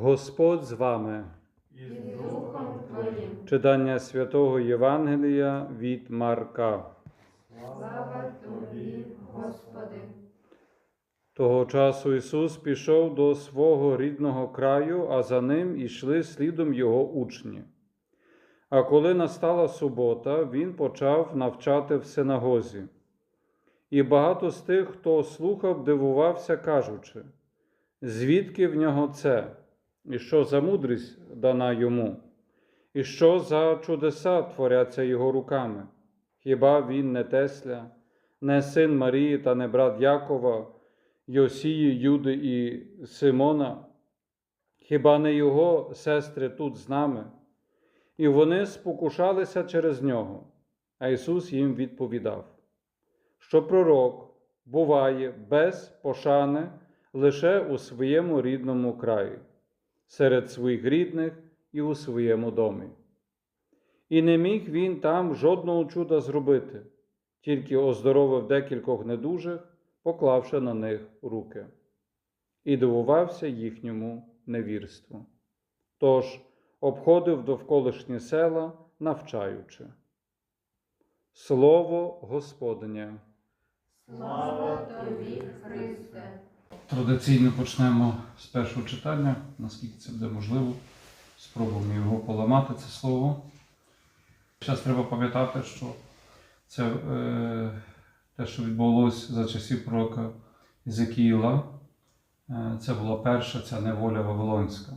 Господь з вами. і з Духом Твоїм. Читання святого Євангелія від Марка. Слава Тобі, Господи. Того часу Ісус пішов до свого рідного краю, а за ним ішли слідом його учні. А коли настала субота, Він почав навчати в синагозі. І багато з тих, хто слухав, дивувався, кажучи, звідки в нього це, і що за мудрість дана йому, і що за чудеса творяться його руками. Хіба він не Тесля, не син Марії та не брат Якова, Йосії, Юди і Симона? Хіба не його сестри тут з нами? І вони спокушалися через нього. А Ісус їм відповідав, що пророк буває без пошани лише у своєму рідному краї, серед своїх рідних і у своєму домі. І не міг він там жодного чуда зробити, тільки оздоровив декількох недужих, поклавши на них руки, і дивувався їхньому невірству. Тож обходив довколишні села, навчаючи. Слово Господнє. Слава Тобі, Христе. Традиційно почнемо з першого читання, наскільки це буде можливо. Спробуємо його поламати, це слово. Зараз треба пам'ятати, що це е, те, що відбулося за часів пророка Єзекіїла, е, це була перша ця неволя Вавилонська.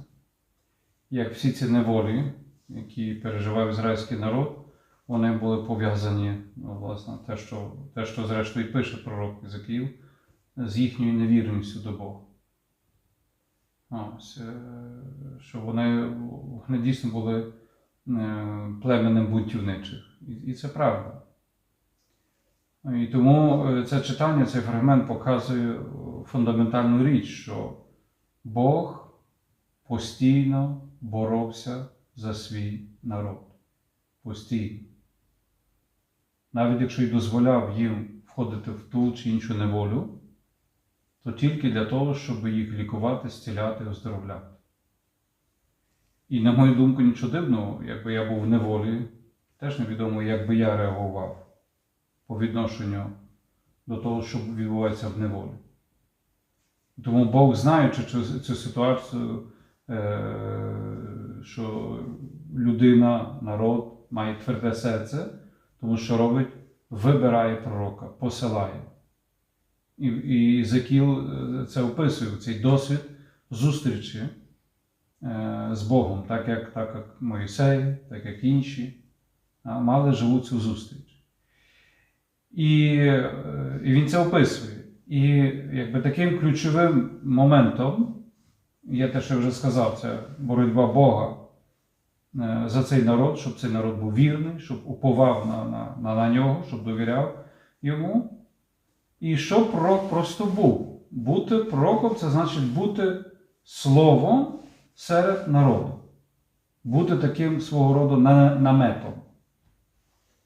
Як всі ці неволі, які переживав ізраїльський народ, вони були пов'язані, ну, власне, те, що, те, що зрештою пише пророк Єзекіїл, з їхньою невірністю до Бога. Ось, е, що вони, вони дійсно були е, племенем бунтівничих. І, це правда. І тому е, це читання, цей фрагмент показує фундаментальну річ, що Бог постійно боровся за свій народ. Постійно. Навіть якщо й дозволяв їм входити в ту чи іншу неволю, то тільки для того, щоб їх лікувати, зціляти, оздоровляти. І, на мою думку, нічого дивного, якби я був в неволі, теж невідомо, як би я реагував по відношенню до того, що відбувається в неволі. Тому Бог, знаючи цю, цю ситуацію, е, що людина, народ має тверде серце, тому що робить, вибирає пророка, посилає. І, і Зекіл це описує цей досвід зустрічі е, з Богом, так як, так як Моїсей, так як інші, мали живу цю зустріч. І, е, і він це описує. І якби таким ключовим моментом є те, що я вже сказав, це боротьба Бога е, за цей народ, щоб цей народ був вірний, щоб уповав на, на, на нього, щоб довіряв йому. І що пророк просто був? Бути пророком це значить бути словом серед народу, бути таким свого роду наметом.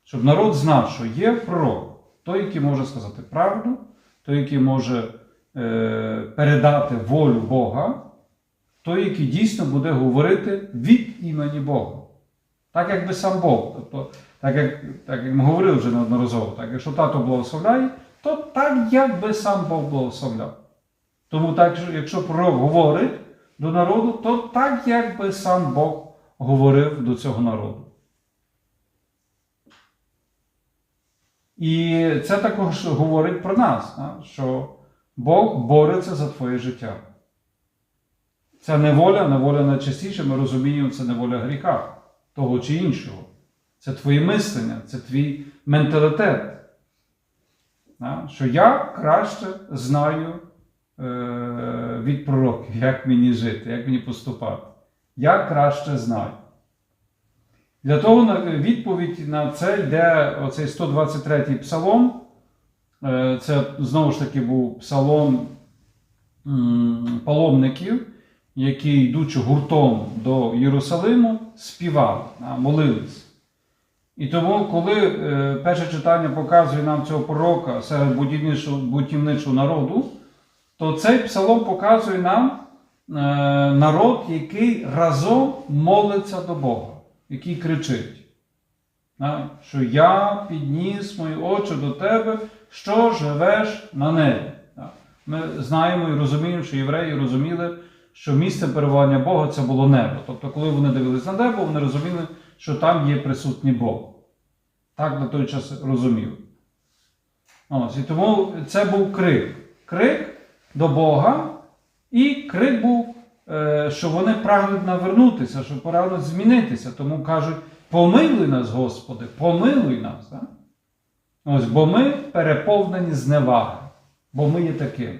Щоб народ знав, що є пророк, той, який може сказати правду, той, який може е, передати волю Бога, той, який дійсно буде говорити від імені Бога. Так, якби сам Бог. Тобто, так як, так як ми говорили вже неодноразово, так, якщо тато благословляє, то так, як би сам Бог благословляв. Тому так, якщо пророк говорить до народу, то так, як би сам Бог говорив до цього народу. І це також говорить про нас, що Бог бореться за твоє життя. Ця неволя, неволя найчастіше, ми розуміємо, це неволя гріха, того чи іншого. Це твоє мислення, це твій менталітет. Що я краще знаю е, від пророків, як мені жити, як мені поступати. Я краще знаю. Для того відповідь на це йде оцей 123-й псалом. Е, Це знову ж таки був псалом паломників, які, йдучи гуртом до Єрусалиму, співали, молились. І тому, коли е, перше читання показує нам цього пророка серед будівничого, народу, то цей псалом показує нам, народ, який разом молиться до Бога, який кричить. Що я підніс мої очі до тебе, що живеш на небі. Ми знаємо і розуміємо, що євреї розуміли, що місцем перебування Бога це було небо. Тобто, коли вони дивились на небо, вони розуміли, що там є присутній Бог. Так на той час розуміли. Ось, і тому це був крик. Крик до Бога, і крик був, е, що вони прагнуть навернутися, що прагнуть змінитися. Тому кажуть: помилуй нас, Господи, помилуй нас. Да? Ось, бо ми переповнені зневаги, бо ми є такими.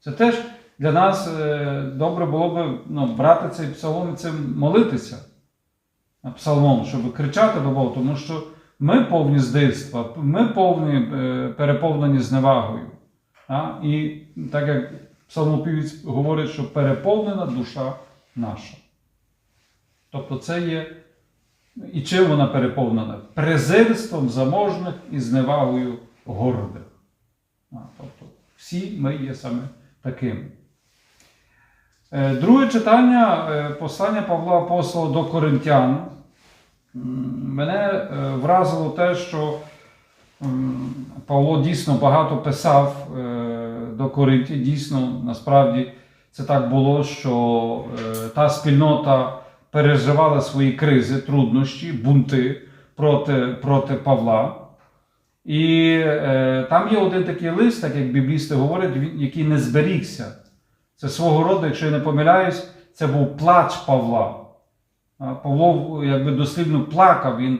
Це теж для нас е, добре було б ну, брати цей псалом і цим молитися псалмом, щоб кричати до Бога, тому що ми повні здивства, ми повні, е, переповнені зневагою. А? І так як псалмопівець говорить, що переповнена душа наша. Тобто це є. І чим вона переповнена? Презирством заможних і зневагою гордих. А, тобто всі ми є саме такими. Е, Друге читання е, послання Павла Апостола до Коринтян. Мене е, вразило те, що Павло дійсно багато писав е, до Коринтів. Дійсно, насправді це так було, що е, та спільнота переживала свої кризи, труднощі, бунти проти, проти Павла. І е, там є один такий лист, так як біблісти говорять, який не зберігся. Це свого роду, якщо я не помиляюсь, це був плач Павла. Павло якби дослівно плакав, він,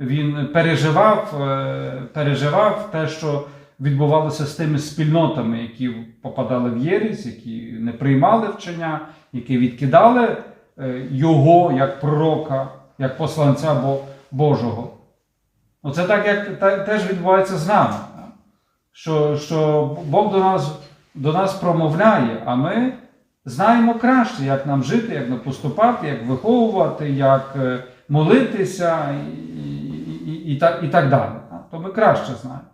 він переживав, е, переживав те, що відбувалося з тими спільнотами, які попадали в єрість, які не приймали вчення, які відкидали е, його як пророка, як посланця Божого. Оце так, як теж відбувається з нами. Що, що Бог до нас, до нас промовляє, а ми знаємо краще, як нам жити, як нам поступати, як виховувати, як е, молитися і, і, і, і, так, і так далі. То ми краще знаємо.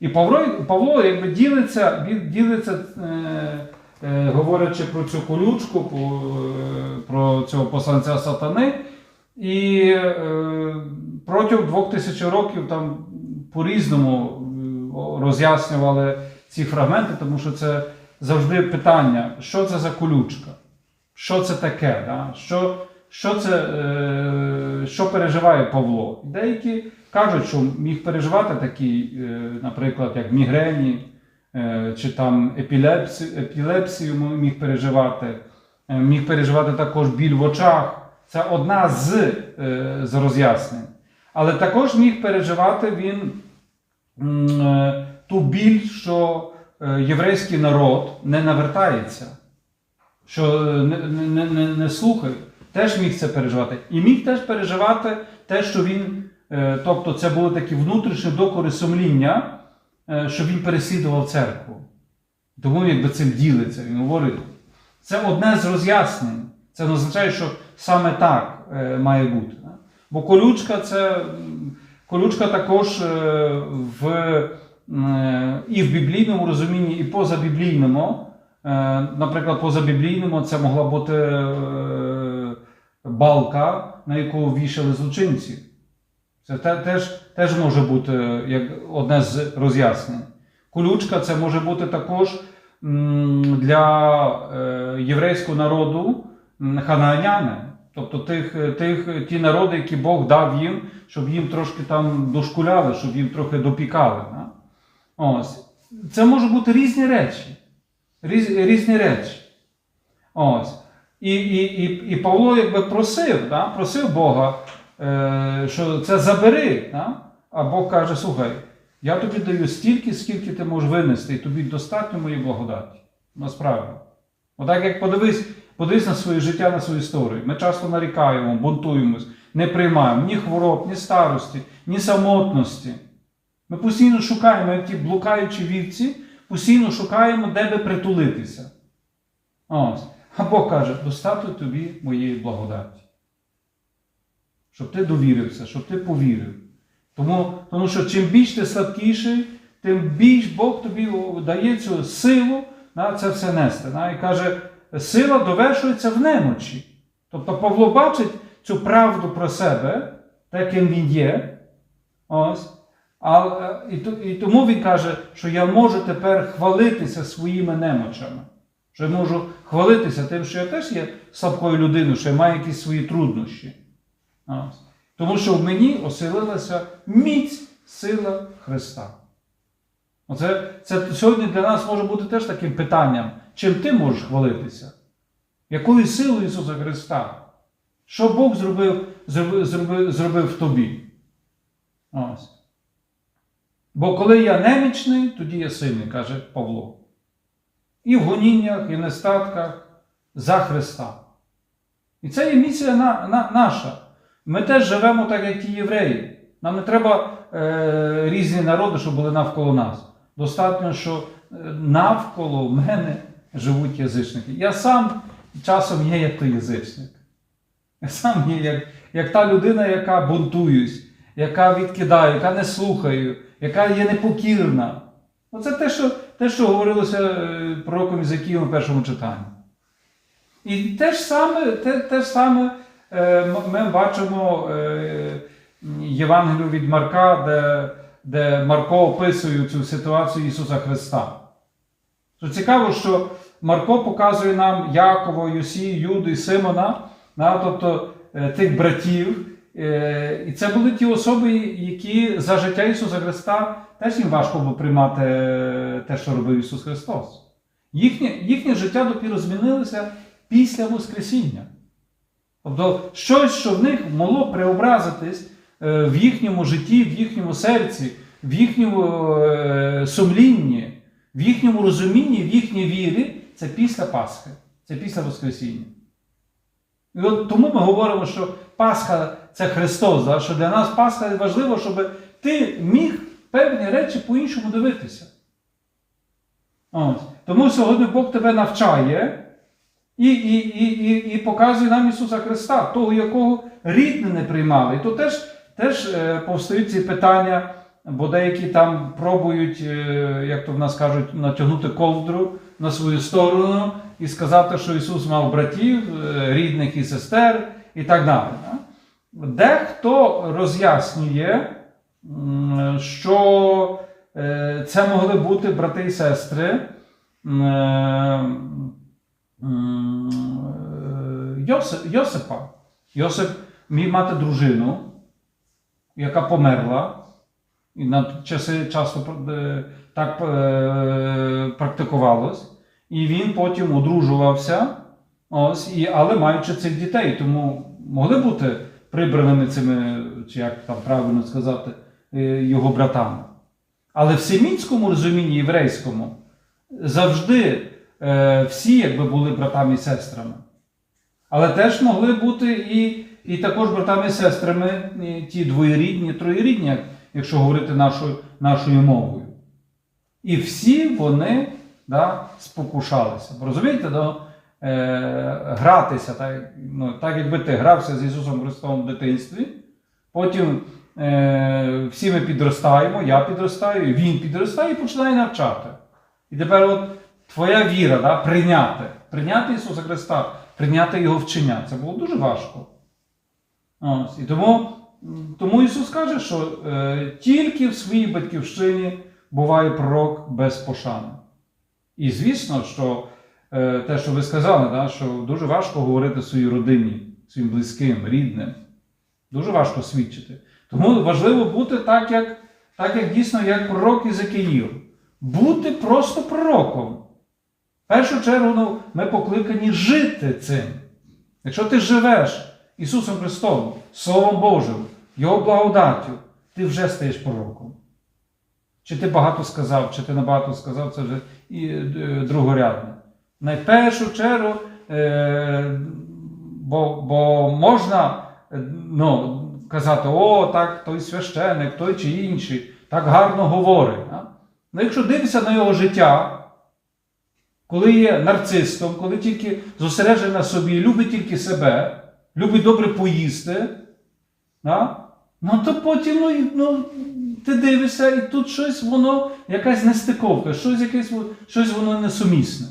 І Павло, Павло якби ділиться, він ділиться, е, е, говорячи про цю колючку, по, е, про цього посланця сатани. І е, протягом двох тисяч років там по-різному е, роз'яснювали ці фрагменти, тому що це завжди питання, що це за колючка, що це таке, да? що, що, це, е, що переживає Павло. Деякі кажуть, що міг переживати такі, е, наприклад, як мігрені, е, чи там епілепсію, епілепсію міг переживати, е, міг переживати також біль в очах. Це одна з, е, з роз'яснень. Але також міг переживати він е, ту біль, що єврейський народ не навертається, що е, не, не, не, не слухає. Теж міг це переживати. І міг теж переживати те, що він, е, тобто це були такі внутрішні докори сумління, е, що він переслідував церкву. Тому якби цим ділиться, він говорить. Це одне з роз'яснень. Це не означає, що саме так е, має бути. Бо колючка це колючка також е, в, е, і в біблійному розумінні, і позабіблійному. Е, наприклад, позабіблійному це могла бути е, балка, на яку вішали злочинці. Це теж, теж може бути е, як одне з роз'яснень. Колючка це може бути також для е, єврейського народу ханааняни. Тобто тих, е, тих, ті народи, які Бог дав їм, щоб їм трошки там дошкуляли, щоб їм трохи допікали. Ось. Це можуть бути різні речі. Різ, різні речі. Ось. І, і, і, і Павло якби просив, да? просив Бога, е, що це забери. Да? А Бог каже: слухай, я тобі даю стільки, скільки ти можеш винести, і тобі достатньо моєї благодаті. Насправді. Отак як подивись, подивись на своє життя, на свою історію. Ми часто нарікаємо, бунтуємось, не приймаємо ні хвороб, ні старості, ні самотності. Ми постійно шукаємо, як ті блукаючі вівці, постійно шукаємо, де би притулитися. Ось. А Бог каже, достатньо тобі моєї благодаті. Щоб ти довірився, щоб ти повірив. Тому, тому що чим більш ти слабкіший, тим більш Бог тобі дає цю силу на це все нести. Да? І каже, сила довершується в немочі. Тобто Павло бачить цю правду про себе, таким він є. Ось. А, е, і, тому він каже, що я можу тепер хвалитися своїми немочами. Що я можу хвалитися тим, що я теж є слабкою людиною, що я маю якісь свої труднощі. Тому що в мені оселилася міць сила Христа. Оце, це сьогодні для нас може бути теж таким питанням, чим ти можеш хвалитися? Якою силою Ісуса Христа? Що Бог зробив, зробив, зробив, зробив в тобі? Ось. Бо коли я немічний, тоді я сильний, каже Павло. І в гоніннях, і в нестатках за Христа. І це є місія на, на, наша. Ми теж живемо так, як ті євреї. Нам не треба е, різні народи, щоб були навколо нас. Достатньо, що е, навколо мене живуть язичники. Я сам часом є як той язичник. Я сам є як, як та людина, яка бунтуюсь, яка відкидаю, яка не слухаю, яка є непокірна. Оце те, що, те, що говорилося е, пророком Ізакієм у першому читанні. І те ж саме, те, те ж саме е, ми бачимо е, Євангелію від Марка, де, де Марко описує цю ситуацію Ісуса Христа. Що цікаво, що Марко показує нам Якова, Йосію, Юду і Симона, тобто тих братів. Е, І це були ті особи, які за життя Ісуса Христа теж їм важко було приймати е, те, що робив Ісус Христос. Їхнє, їхнє життя допіру змінилося після Воскресіння. Тобто щось, що в них могло преобразитись е, в їхньому житті, в їхньому серці, в їхньому сумлінні, в їхньому розумінні, в їхній вірі, це після Пасхи, це після Воскресіння. І от тому ми говоримо, що Пасха це Христос, да? що для нас Пасха важливо, щоб ти міг певні речі по-іншому дивитися. Ось. Тому сьогодні Бог тебе навчає і, і, і, і, і показує нам Ісуса Христа, того, якого рідне не приймали. І то теж, теж е, повстають ці питання, бо деякі там пробують, е, як то в нас кажуть, натягнути ковдру на свою сторону і сказати, що Ісус мав братів, е, рідних і сестер, і так далі. Дехто роз'яснює, що е, це могли бути брати і сестри. е, Йосипа. Йосип міг мати дружину, яка померла. І на часи часто е, так практикувалось. І він потім одружувався, ось, і, але маючи цих дітей, тому могли бути прибраними цими, чи як там правильно сказати, е, його братами. Але в семітському розумінні єврейському завжди е, всі якби були братами і сестрами. Але теж могли бути і, і також братами і сестрами і ті двоєрідні, троєрідні, якщо говорити нашою, нашою мовою. І всі вони да, спокушалися. Розумієте, да, гратися, так, ну, так якби ти грався з Ісусом Христом в дитинстві, потім е, всі ми підростаємо, я підростаю, він підростає і починає навчати. І тепер от твоя віра, да, прийняти, прийняти Ісуса Христа, прийняти Його вчення. Це було дуже важко. Ось. І тому, тому Ісус каже, що е, тільки в своїй батьківщині буває пророк без пошани. І звісно, що е, те, що ви сказали, да, що дуже важко говорити своїй родині, своїм близьким, рідним. Дуже важко свідчити. Тому важливо бути так, як, так, як дійсно, як пророк Ізекиїл. Бути просто пророком. В першу чергу ну, ми покликані жити цим. Якщо ти живеш Ісусом Христом, Словом Божим, Його благодаттю, ти вже стаєш пророком. Чи ти багато сказав, чи ти небагато сказав, це вже і, е, другорядне. Найпершу чергу, е, бо, бо можна е, ну, казати, о, так, той священик, той чи інший, так гарно говорить. Ну, якщо дивитися на його життя, коли є нарцистом, коли тільки зосереджений на собі, любить тільки себе, любить добре поїсти, да? ну то потім ну, ну, ти дивишся, і тут щось воно, якась нестиковка, щось, якесь, щось воно несумісне.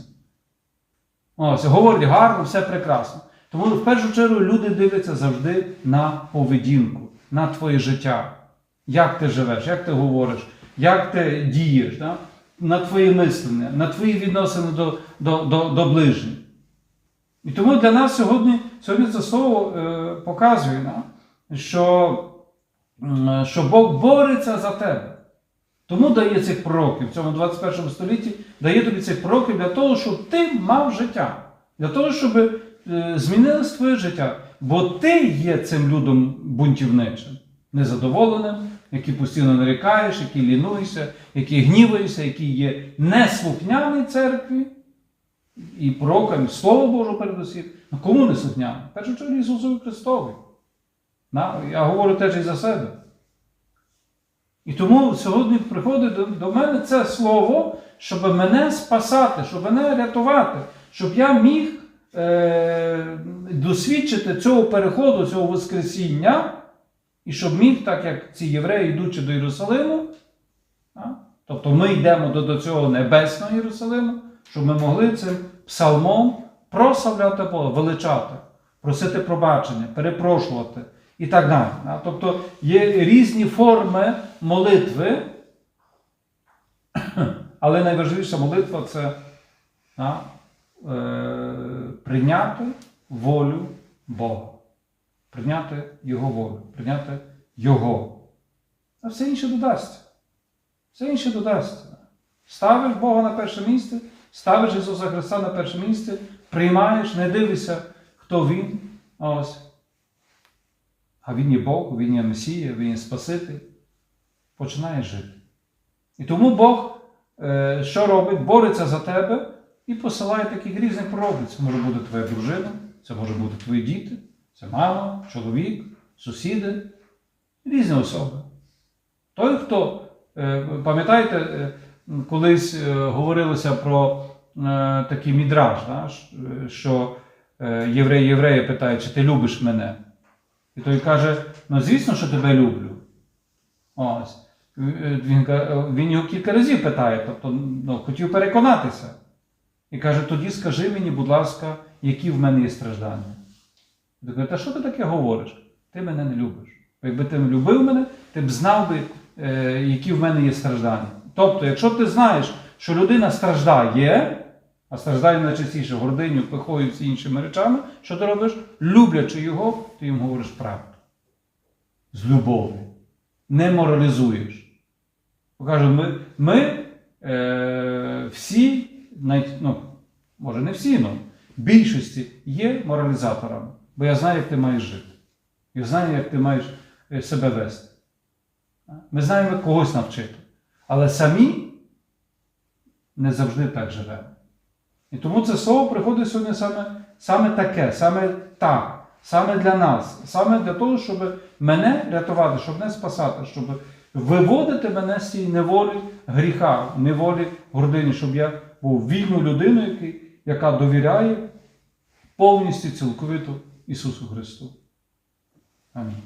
Ось, говорять гарно, все прекрасно. Тому в першу чергу люди дивляться завжди на поведінку, на твоє життя. Як ти живеш, як ти говориш, як ти дієш, да? на твоє мислення, на твої відносини до, до, до, до ближніх. І тому для нас сьогодні, сьогодні це слово е, показує нам, що, м, що Бог бореться за тебе. Тому дає цих пророків в цьому 21 столітті, дає тобі цих пророків для того, щоб ти мав життя, для того, щоб е, змінилось твоє життя. Бо ти є цим людом бунтівничим, незадоволеним, який постійно нарікаєш, який лінуєшся, який гніваєшся, який є неслухняний церкві і пророкам, Слово Боже передусім. Ну кому не слухняний? Першу чергу Ісусові Христові. Я говорю теж і за себе. І тому сьогодні приходить до, до мене це слово, щоб мене спасати, щоб мене рятувати, щоб я міг е, досвідчити цього переходу, цього Воскресіння, і щоб міг, так як ці євреї, йдучи до Єрусалиму, а, тобто ми йдемо до, до цього небесного Єрусалиму, щоб ми могли цим псалмом прославляти Бога, величати, просити пробачення, перепрошувати і так далі. Тобто є різні форми молитви, але найважливіша молитва це е, прийняти волю Бога, прийняти Його волю, прийняти Його. А все інше додасться. Все інше додасться. Ставиш Бога на перше місце, ставиш Ісуса Христа на перше місце, приймаєш, не дивишся, хто Він. Ось. А Він є Бог, Він є Месія, Він є Спаситель. Починає жити. І тому Бог е, що робить? Бореться за тебе і посилає таких різних пророків. Це може бути твоя дружина, це може бути твої діти, це мама, чоловік, сусіди, різні особи. Той, хто, е, пам'ятаєте, е, колись говорилося про такий мідраж, що єврей єврея питає, чи ти любиш мене? І той каже: ну звісно, що тебе люблю. Ось. Він, він його кілька разів питає, тобто ну, хотів переконатися. І каже: тоді скажи мені, будь ласка, які в мене є страждання. Він каже, та що ти таке говориш? Ти мене не любиш. Якби ти любив мене, ти б знав би, е, які в мене є страждання. Тобто, якщо ти знаєш, що людина страждає, а страждає найчастіше гординю, пихою всі іншими речами, що ти робиш? Люблячи його, ти їм говориш правду. З любов'ю. Не моралізуєш. Покажу, ми, ми е, всі, навіть, ну, може не всі, але в більшості є моралізаторами. Бо я знаю, як ти маєш жити. Я знаю, як ти маєш е, себе вести. Ми знаємо, як когось навчити. Але самі не завжди так живемо. І тому це слово приходить сьогодні саме, саме таке, саме так, саме для нас, саме для того, щоб мене рятувати, щоб мене спасати, щоб виводити мене з цієї неволі гріха, неволі гордині, щоб я був вільною людиною, яка довіряє повністю цілковито Ісусу Христу. Амінь.